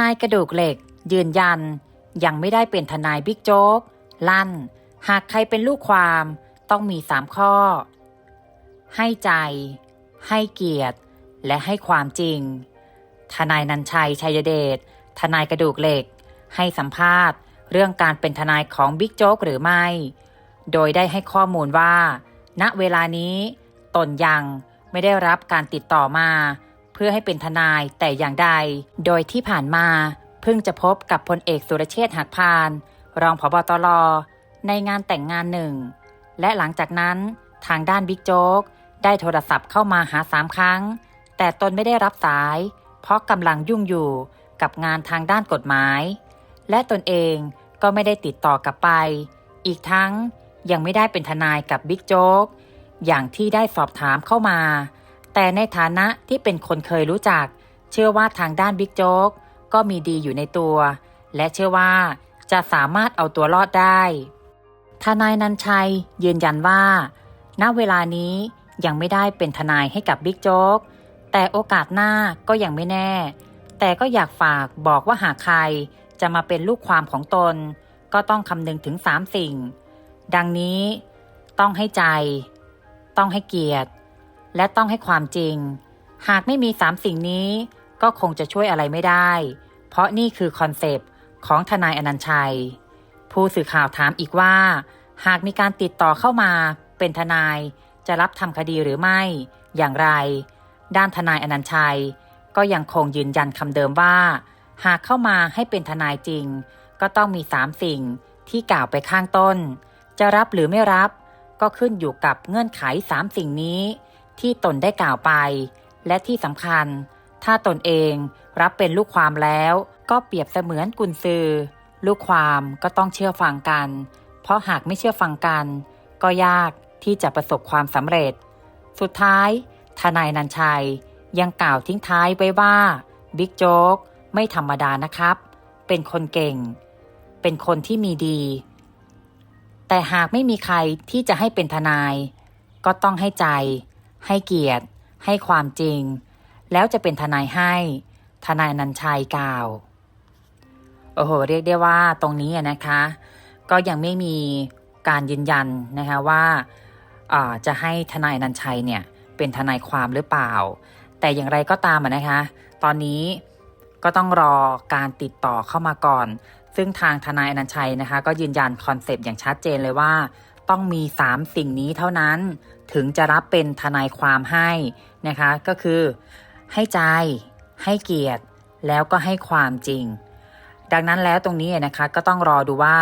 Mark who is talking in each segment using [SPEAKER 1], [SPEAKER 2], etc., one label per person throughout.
[SPEAKER 1] นายกระดูกเหล็ก ยืนยัน ยังไม่ได้เป็นทนายบิ๊กโจ๊ก ลั่น หากใครเป็นลูกความ ต้องมีสามข้อ ให้ใจ ให้เกียรติ และให้ความจริง ทนายนันชัยชัยเดชทนายกระดูกเหล็ก ให้สัมภาษณ์ เรื่องการเป็นทนายของบิ๊กโจ๊กหรือไม่ โดยได้ให้ข้อมูลว่า ณเวลานี้ ตนยังไม่ได้รับการติดต่อมา เพื่อให้เป็นทนายแต่อย่างใด โดยที่ผ่านมาเพิ่งจะพบกับพลเอกสุรเชษฐ์หักพาน รองผบตรในงานแต่งงานหนึ่ง และหลังจากนั้นทางด้านบิ๊กโจ๊กได้โทรศัพท์เข้ามาหาสามครั้ง แต่ตนไม่ได้รับสาย เพราะกำลังยุ่งอยู่กับงานทางด้านกฎหมาย และตนเองก็ไม่ได้ติดต่อกลับไป อีกทั้งยังไม่ได้เป็นทนายกับบิ๊กโจ๊กอย่างที่ได้สอบถามเข้ามา แต่ในฐานะที่เป็นคนเคยรู้จัก เชื่อว่าทางด้านบิ๊กโจ๊กก็มีดีอยู่ในตัว และเชื่อว่าจะสามารถเอาตัวรอดได้ ทนายนันชัยยืนยันว่า ณ เวลานี้ยังไม่ได้เป็นทนายให้กับบิ๊กโจ๊ก แต่โอกาสหน้าก็ยังไม่แน่ แต่ก็อยากฝากบอกว่าหากใครจะมาเป็นลูกความของตน ก็ต้องคำนึงถึงสามสิ่ง ดังนี้ ต้องให้ใจ ต้องให้เกียรติ และต้องให้ความจริง หากไม่มีสามสิ่งนี้ ก็คงจะช่วยอะไรไม่ได้ เพราะนี่คือคอนเซปต์ของทนายอนันชัย ผู้สื่อข่าวถามอีกว่า หากมีการติดต่อเข้ามา เป็นทนายจะรับทำคดีหรือไม่ อย่างไร ด้านทนายอนันชัย ก็ยังคงยืนยันคำเดิมว่า หากเข้ามาให้เป็นทนายจริง ก็ต้องมีสามสิ่งที่กล่าวไปข้างต้น จะรับหรือไม่รับ ก็ขึ้นอยู่กับเงื่อนไขสามสิ่งนี้ ที่ตนได้กล่าวไป และที่สำคัญ ถ้าตนเองรับเป็นลูกความแล้ว ก็เปรียบเสมือนกุญซือ ลูกความก็ต้องเชื่อฟังกัน เพราะหากไม่เชื่อฟังกัน ก็ยากที่จะประสบความสำเร็จ สุดท้าย ทนายนันชัยยังกล่าวทิ้งท้ายไว้ว่าบิ๊กโจ๊กไม่ธรรมดานะครับ เป็นคนเก่ง เป็นคนที่มีดี แต่หากไม่มีใครที่จะให้เป็นทนาย ก็ต้องให้ใจ ให้เกียรติ ให้ความจริง แล้วจะเป็นทนายให้ ทนายนันชัยกล่าว โอ้โห เรียกได้ว่าตรงนี้นะคะ ก็ยังไม่มีการยืนยันนะคะว่าาจะให้ทนายอนันชัยเนี่ยเป็นทนายความหรือเปล่า แต่อย่างไรก็ตามนะคะ ตอนนี้ก็ต้องรอการติดต่อเข้ามาก่อน ซึ่งทางทนายอนันชัยนะคะ ก็ยืนยันคอนเซปต์อย่างชัดเจนเลยว่า ต้องมี 3 สิ่งนี้เท่านั้น ถึงจะรับเป็นทนายความให้นะคะ ก็คือ ให้ใจ ให้เกียรติ แล้วก็ให้ความจริง ดังนั้นแล้วตรงนี้นะคะก็ต้องรอดูว่า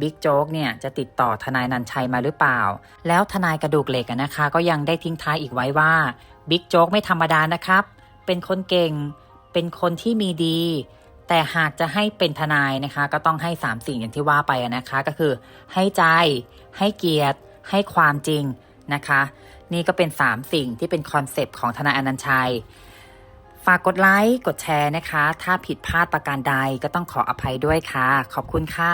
[SPEAKER 1] บิ๊กโจ๊กเนี่ยจะติดต่อทนายนันชัยมาหรือเปล่า แล้วทนายกระดูกเหล็กนะคะ ก็ยังได้ทิ้งท้ายอีกไว้ว่าบิ๊กโจ๊กไม่ธรรมดานะครับ เป็นคนเก่ง เป็นคนที่มีดี แต่หากจะให้เป็นทนายนะคะ ก็ต้องให้ 3 สิ่งอย่างที่ว่าไปนะคะ ก็คือ ให้ใจ ให้เกียรติ ให้ความจริง นะคะ นี่ก็เป็น 3 สิ่งที่เป็นคอนเซปต์ของธนาอนันชัย ฝากกดไลค์ กดแชร์นะคะ ถ้าผิดพลาดประการใดก็ต้องขออภัยด้วยค่ะ ขอบคุณค่ะ